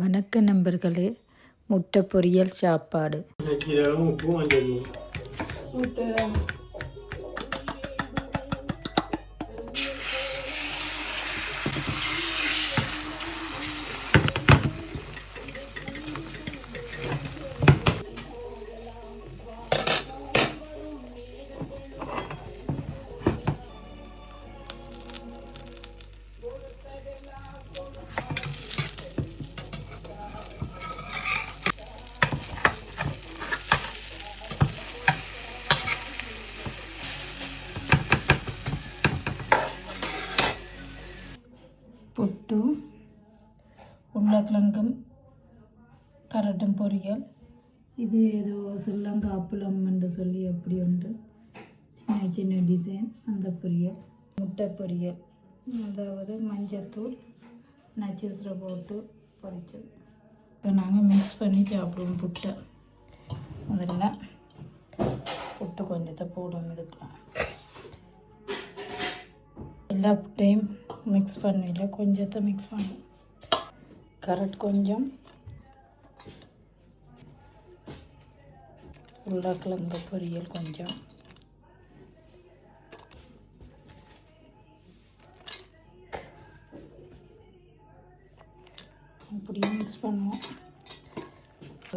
வணக்க நண்பர்களே முட்டை பொரியல் சாப்பாடு. புட்டு உருளைக்கிழங்கும் கரட்டும் பொரியல். இது ஏதோ ஸ்ரீலங்கா அப்பளம் என்று சொல்லி அப்படி உண்டு. சின்ன சின்ன டிசைன் அந்த பொரியல். முட்டை பொரியல். அதாவது மஞ்சத்தூள் நட்சத்திரம் போட்டு பொரிச்சது. இப்போ நாங்கள் மிக்ஸ் பண்ணி சாப்பிடுவோம் புட்டை. முதல்ல புட்டு கொஞ்சத்தை போடுவோம் இதுக்கெலாம் எல்லா புட்டையும் மிக்ஸ் பண்ணல கொஞ்சத்தை மிக்ஸ் பண்ணும் கரட் கொஞ்சம். உருளைக்கிழங்கு பொரியல் கொஞ்சம். அப்படியே மிக்ஸ் பண்ணுவோம்.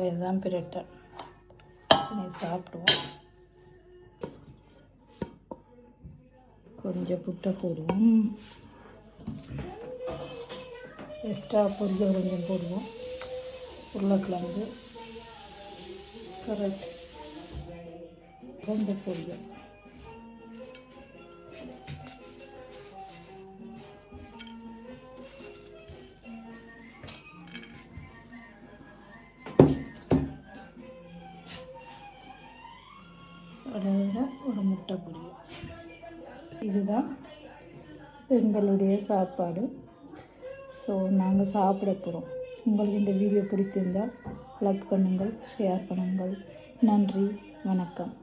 இதுதான் பிரட்டை. சாப்பிடுவோம். கொஞ்சம் புட்டை போடுவோம். எக்ஸ்ட்ரா பொரியல் கொஞ்சம் போடுவோம். உருளைக்கிழங்கு கரெக்ட் ரொம்ப பொரியல். ஒரு முட்டை பொரியல். இதுதான் எங்களுடைய சாப்பாடு. ஸோ நாங்கள் சாப்பிட போகிறோம் உங்களுக்கு இந்த வீடியோ பிடித்திருந்தால் லைக் பண்ணுங்கள் ஷேர் பண்ணுங்கள். நன்றி வணக்கம்.